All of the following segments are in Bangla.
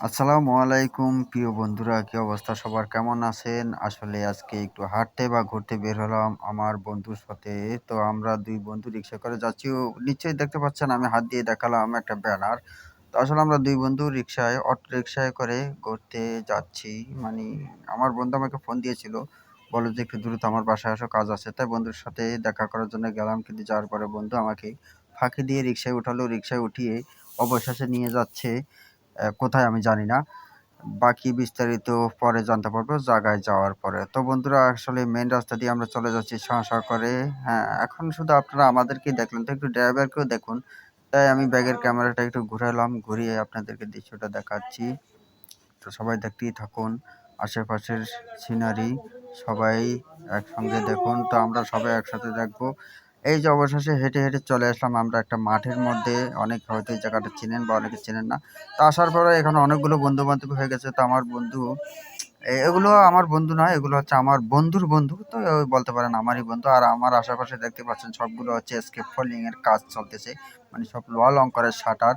আসসালামু আলাইকুম, প্রিয় বন্ধুরা, কি অবস্থা? সবার কেমন আছেন? আসলে আজকে একটু হাঁটতে বা ঘুরতে বের হলাম আমার বন্ধুর সাথে। তো আমরা দুই বন্ধু রিক্সা করে যাচ্ছি। নিশ্চয়ই দেখতে পাচ্ছেন, আমি হাত দিয়ে দেখালাম একটা ব্যানার। তো আসলে আমরা দুই বন্ধু রিক্সায়, অটো রিক্সায় করে ঘুরতে যাচ্ছি। মানে আমার বন্ধু আমাকে ফোন দিয়েছিল বলো যে একটু দ্রুত আমার বাসায় আসো, কাজ আছে। তাই বন্ধুর সাথে দেখা করার জন্য গেলাম। কিন্তু যাওয়ার পরে বন্ধু আমাকে ফাঁকি দিয়ে রিক্সায় উঠালো। রিক্সায় উঠিয়ে অবশেষে নিয়ে যাচ্ছে। কোথায় আমি জানি না। বাকি বিস্তারিত পরে জানতে পারব, জায়গায় যাওয়ার পরে। তো বন্ধুরা, আসলে মেন রাস্তা দিয়ে আমরা চলে যাচ্ছি শাঁ করে হ্যাঁ এখন শুধু আপনারা আমাদেরকেই দেখলেন। তো একটু ড্রাইভারকেও দেখুন। তাই আমি ব্যাগের ক্যামেরাটা একটু ঘুরালাম, ঘুরিয়ে আপনাদেরকে দৃশ্যটা দেখাচ্ছি। তো সবাই দেখতেই থাকুন। আশেপাশের সিনারি সবাই একসঙ্গে দেখুন। তো আমরা সবাই একসাথে দেখব। এই যে অবশেষে হেঁটে হেঁটে চলে আসলাম আমরা একটা মাঠের মধ্যে। অনেক হয়তো এই জায়গাটা চেনেন বা অনেকে চেনেন না। তো আসার পরে এখানে অনেকগুলো বন্ধু বান্ধব হয়ে গেছে। তো আমার বন্ধু এগুলো আমার বন্ধু নয়, এগুলো হচ্ছে আমার বন্ধুর বন্ধু। তো বলতে পারেন আমারই বন্ধু। আর আমার আশেপাশে দেখতে পাচ্ছেন সবগুলো হচ্ছে স্কেপ ফলিং এর কাজ চলতেছে। মানে সব লোহা লঙ্কারের শাটার।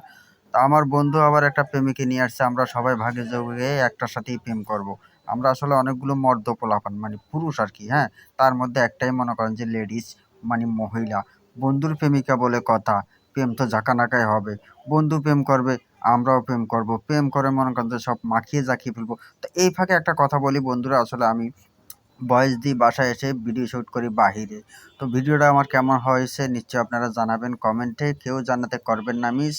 তা আমার বন্ধু আবার একটা প্রেমিকে নিয়ে আসছে। আমরা সবাই ভাগে যোগে একটার সাথেই প্রেম করব। আমরা আসলে অনেকগুলো মর্দ পোলাপান মানে পুরুষ আর কি হ্যাঁ? তার মধ্যে একটাই মনে করেন যে লেডিস মানে মহিলা। বন্ধুর প্রেমিকা বলে কথা, প্রেম তো ঝাঁকানাকাই হবে। বন্ধু প্রেম করবে, আমরাও প্রেম করব। প্রেম করে মনে করতে সব মাখিয়ে জাকিয়ে ফেলব। তো এই ফাঁকে একটা কথা বলি বন্ধুরা, আসলে আমি বয়স দিই বাসায় এসে ভিডিও শ্যুট করি বাহিরে। তো ভিডিওটা আমার কেমন হয়েছে নিশ্চয়ই আপনারা জানাবেন কমেন্টে। কেউ জানাতে করবেন না, মিস।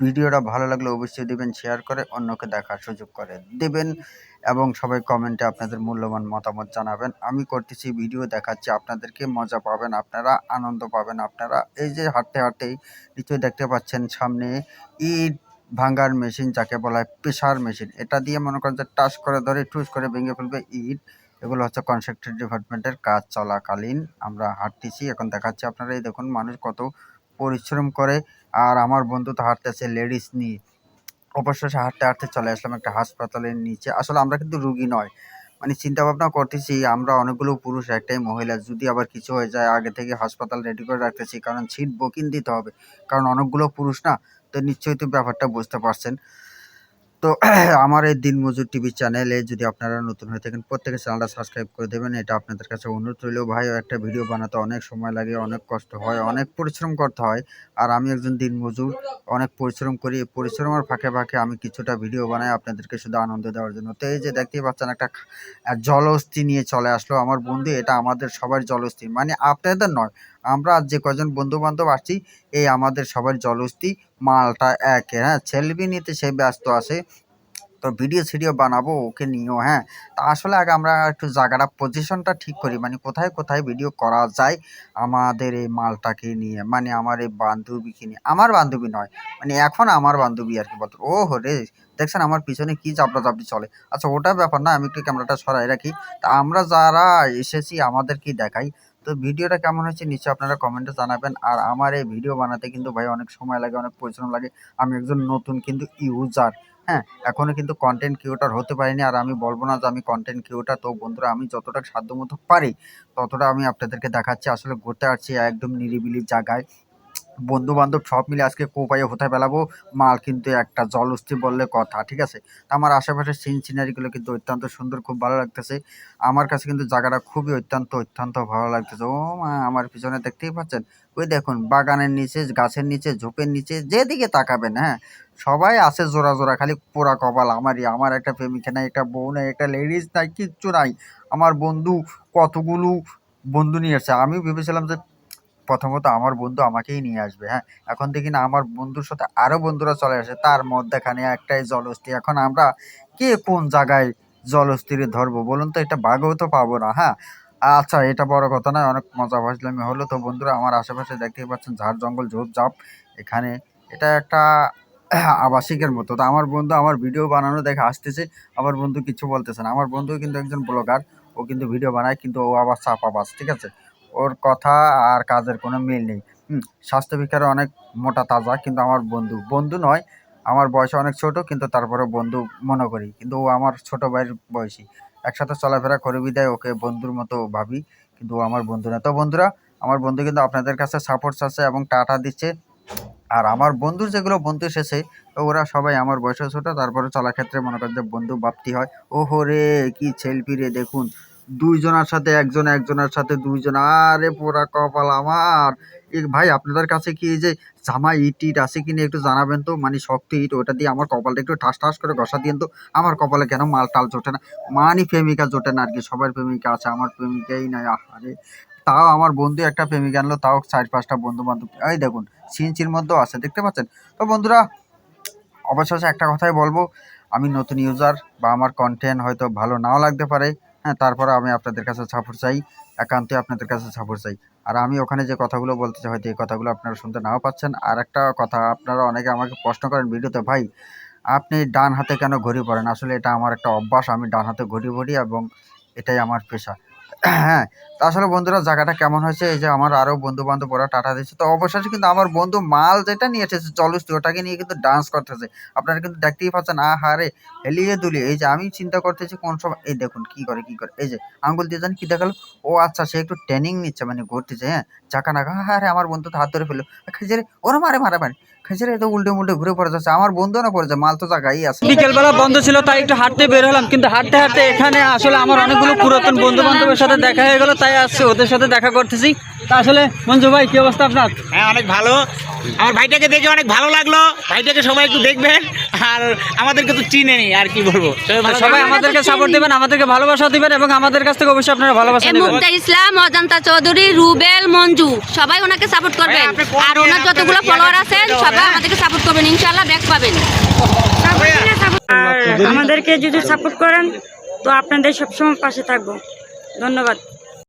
ভিডিওটা ভালো লাগলে অবশ্যই দিবেন শেয়ার করে অন্যকে দেখার সুযোগ করে দেবেন এবং সবাই কমেন্টে আপনাদের মূল্যবান মতামত জানাবেন। আমি করতেছি ভিডিও দেখাচ্ছি আপনাদেরকে, মজা পাবেন আপনারা, আনন্দ পাবেন আপনারা। এই যে হাঁটতে হাঁটতেই নিশ্চয়ই দেখতে পাচ্ছেন সামনে ইট ভাঙ্গার মেশিন যাকে বলা হয় প্রেসার মেশিন এটা দিয়ে মনে করেন যে টাচ করে ধরে টুস করে ভেঙে ফেলবে ইট। এগুলো হচ্ছে কনস্ট্রাকশন ডিপার্টমেন্টের কাজ চলাকালীন। আমরা হাঁটতেছি, এখন দেখাচ্ছি আপনারা, এই দেখুন মানুষ কত পরিশ্রম করে আর আমার বন্ধু তো হাঁটতে আছে লেডিস নিয়ে। অবশেষে হাঁটতে হাঁটতে চলে আসলাম একটা হাসপাতালের নিচে। আসলে আমরা কিন্তু রুগী নয় মানে চিন্তা ভাবনা করতেছি, আমরা অনেকগুলো পুরুষ, একটাই মহিলা। যদি আবার কিছু হয়ে যায়, আগে থেকে হাসপাতাল রেডি করে রাখতেছি, কারণ সিট বুকিং দিতে হবে। কারণ অনেকগুলো পুরুষ না, তো নিশ্চয়ই তো ব্যাপারটা বুঝতে পারছেন। তো আমার এই দিনমজুর টিভি চ্যানেলে যদি আপনারা নতুন হয়ে থাকেন, প্রত্যেকে চ্যানেলটা সাবস্ক্রাইব করে দেবেন। এটা আপনাদের কাছে অনুরোধ রইল। ভাই একটা ভিডিও বানাতে অনেক সময় লাগে, অনেক কষ্ট হয়, অনেক পরিশ্রম করতে হয়। আর আমি একজন দিনমজুর, অনেক পরিশ্রম করি। পরিশ্রমের ফাঁকে ফাঁকে আমি কিছুটা ভিডিও বানাই আপনাদেরকে শুধু আনন্দ দেওয়ার জন্য। তো এই যে দেখতেই পাচ্ছেন, একটা জলহস্তি নিয়ে চলে আসলো আমার বন্ধু। এটা আমাদের সবার জলহস্তি মানে আপনাদের নয় আমরা যে কজন বন্ধু বান্ধব আসছি, এই আমাদের সবার জলহস্তি, মালটা একে হ্যাঁ সেলফি নিতে সে ব্যস্ত আছে। তো ভিডিও সিডিও বানাবো, ওকে নিয়েও হ্যাঁ। তা আসলে আগে আমরা একটু জায়গাটা পজিশনটা ঠিক করি মানে কোথায় কোথায় ভিডিও করা যায় আমাদের এই মালটাকে নিয়ে মানে আমার এই বান্ধবীকে নিয়ে। আমার বান্ধবী নয় মানে এখন আমার বান্ধবী আর কি, বলতো, ও রে, দেখছেন আমার পিছনে কি চাপড়া চাপড়ি চলে? আচ্ছা ওটা ব্যাপার না, আমি একটু ক্যামেরাটা সরাই রাখি। তা আমরা যারা এসেছি আমাদের কি দেখাই। তো ভিডিওটা কেমন হয়েছে নিশ্চয়ই আপনারা কমেন্টে জানাবেন। আর আমার এই ভিডিও বানাতে কিন্তু ভাই অনেক সময় লাগে, অনেক পরিশ্রম লাগে। আমি একজন নতুন কিন্তু ইউজার হ্যাঁ? এখনও কিন্তু কন্টেন্ট ক্রিয়েটার হতে পারিনি। আর আমি বলব না যে আমি কন্টেন্ট ক্রিয়েটার তো বন্ধুরা আমি যতটা সাধ্যমতো পারি, ততটা আমি আপনাদেরকে দেখাচ্ছি। আসলে ঘুরতে আসছি একদম নিরিবিলি জায়গায়। বন্ধু বান্ধব সব মিলে আজকে কোপায়ে হোথায় বেলাবো মাল কিন্তু একটা জলস্থি বললে কথা, ঠিক আছে? আমার আশেপাশের সিন সিনারিগুলো কিন্তু অত্যন্ত সুন্দর, খুব ভালো লাগতেছে। আমার কাছে কিন্তু জায়গাটা খুবই অত্যন্ত অত্যন্ত ভালো লাগতেছে। ও মা, আমার পিছনে দেখতেই পাচ্ছেন? ওই দেখুন, বাগানের নিচে, গাছের নিচে, ঝোপের নিচে, যেদিকে তাকাবেন হ্যাঁ? সবাই আছে জোড়া জোড়া, খালি পোড়া কপাল আমারই। আমার একটা প্রেমিকা নাই, একটা বউ নাই, একটা লেডিস নাই, কিচ্ছু নাই। আমার বন্ধু কতগুলো বন্ধু নিয়ে এসছে? আমি ভেবেছিলাম যে প্রথমত আমার বন্ধু আমাকেই নিয়ে আসবে হ্যাঁ? এখন দেখি না, আমার বন্ধুর সাথে আরও বন্ধুরা চলে আসে, তার মধ্যেখানে একটাই জলহস্তি এখন আমরা কে কোন জায়গায় জলহস্তিরে ধরবো? বলুন তো, এটা বাঘও তো পাবো না হ্যাঁ? আচ্ছা এটা বড় কথা নয়, অনেক মজা ফাজলামি হলো। তো বন্ধুরা, আমার আশেপাশে দেখতেই পাচ্ছেন ঝাড়, জঙ্গল ঝোপঝাপ এখানে এটা একটা আবাসিকের মতো। তো আমার বন্ধু আমার ভিডিও বানানো দেখে আসতেছে আমার বন্ধু কিছু বলতেছে না। আমার বন্ধু কিন্তু একজন ব্লগার, ও কিন্তু ভিডিও বানায়, কিন্তু ও আবার চাপাবাজ ঠিক আছে? ওর কথা আর কাজের কোনো মিল নেই। স্বাস্থ্য বিকারে অনেক মোটা তাজা, কিন্তু আমার বন্ধু। বন্ধু নয়, আমার বয়স অনেক ছোট, কিন্তু তারপরে বন্ধু মনে করি। কিন্তু ও আমার ছোট ভাইয়ের বয়সী। একসাথে চলাফেরা করে, বিদায় ওকে বন্ধুর মতো ভাবি, কিন্তু ও আমার বন্ধু না। তো বন্ধুরা, আমার বন্ধু কিন্তু আপনাদের কাছে সাপোর্ট আছে এবং টাটা দিচ্ছে। আর আমার বন্ধুর যেগুলো বন্ধু এসেছে ওরা সবাই আমার বয়সে ছোটো তারপরে চলার ক্ষেত্রে মনে করেন যে বন্ধু ভাবতি হয়। ওহো রে, কি ছেলপি রে দেখুন। দুইজনের সাথে, একজন একজনের সাথে, দুইজন। আরে পোড়া কপাল আমার। ভাই, আপনাদের কাছে কি এই যে জামা ইট ইট আছে কিনা একটু জানাবেন তো? মানে শক্ত ইট, ওটা দিয়ে আমার কপালটা একটু ঠাস ঠাস করে ঘষা দিন তো। আমার কপালে কেন মাল টাল জোটে না? মানি প্রেমিকা জোটে না আর কি, সবার প্রেমিকা আছে, আমার প্রেমিকাই নাই। আরে তাও আমার বন্ধু একটা প্রেমিকা আনলো, তাও চার পাঁচটা বন্ধু বান্ধব এই দেখুন সিনচির মধ্যেও আছে, দেখতে পাচ্ছেন? তো বন্ধুরা, অবশেষে একটা কথাই বলব, আমি নতুন ইউজার বা আমার কন্টেন্ট হয়তো ভালো নাও লাগতে পারে। হ্যাঁ তারপরে আমি আপনাদের কাছে সাপোর্ট চাই একান্তই আপনাদের কাছে সাপোর্ট চাই। আর আমি ওখানে যে কথাগুলো বলতে চাই, হয়তো এই কথাগুলো আপনারা শুনতে নাও পাচ্ছেন। আর একটা কথা, আপনারা অনেকে আমাকে প্রশ্ন করেন ভিডিওতে, ভাই, আপনি ডান হাতে কেন ঘড়ি পড়েন আসলে এটা আমার একটা অভ্যাস, আমি ডান হাতে ঘড়ি পড়ি এবং এটাই আমার পেশা। হ্যাঁ তা আসলে বন্ধুরা জায়গাটা কেমন হয়েছে? এই যে আমার আরও বন্ধু বান্ধব ওরা টাটা দিচ্ছে তো অবশেষে কিন্তু আমার বন্ধু মাল যেটা নিয়ে এসেছে ওটাকে নিয়ে কিন্তু ডান্স করতেছে। আপনারা কিন্তু দেখতেই পাচ্ছেন আ হারে হেলিয়ে দুলিয়ে। এই যে আমি চিন্তা করতেছি কোন সময়, এই দেখুন কি করে কি করে। এই যে আঙ্গুল দিয়ে জানি কি দেখাল? ও আচ্ছা সে একটু ট্রেনিং নিচ্ছে মানে ঘুরতেছে হ্যাঁ? চাকা নাকা হ্যাঁ আমার বন্ধু তো হাত ধরে ফেলল। খেজেরে ওরা, মারে মারে মারে। খেজেরে তো উল্টে মুল্টে ঘুরে পড়ে যাচ্ছে, আমার বন্ধু না পড়ে যায় মাল তো জায়গায় আছে। বিকেলবেলা বন্ধ ছিল, তাই একটু হাঁটতে বের হলাম, কিন্তু হাঁটতে হাঁটতে এখানে আসলে আমার অনেকগুলো পুরাতন বন্ধু বান্ধবের সাথে দেখা হয়ে গেল, তাই আসছে ওদের সাথে দেখা করতেছি। আসলে মঞ্জু ভাই কি অবস্থা আপনার? হ্যাঁ অনেক ভালো। আমার ভাইটাকে দেখে অনেক ভালো লাগল। ভাইটাকে সবাই একটু দেখবেন। আর আমাদেরকে তো চিনেনি আর কি বলব। সবাই। আমাদেরকে সাপোর্ট দিবেন আমাদেরকে ভালোবাসা দিবেন এবং আমাদের কাছ থেকে অবশ্যই আপনারা ভালোবাসা নেবেন। মুক্তা ইসলাম অজন্তা চৌধুরী রুবেল মঞ্জু সবাই ওনাকে সাপোর্ট করবেন। আর ওনার যতগুলো ফলোয়ার আছেন সবাই? আমাদেরকে সাপোর্ট করবেন ইনশাআল্লাহ ব্যাক পাবেন। আর আমাদেরকে যদি সাপোর্ট করেন তো আপনাদের সবসময় পাশে থাকব। ধন্যবাদ।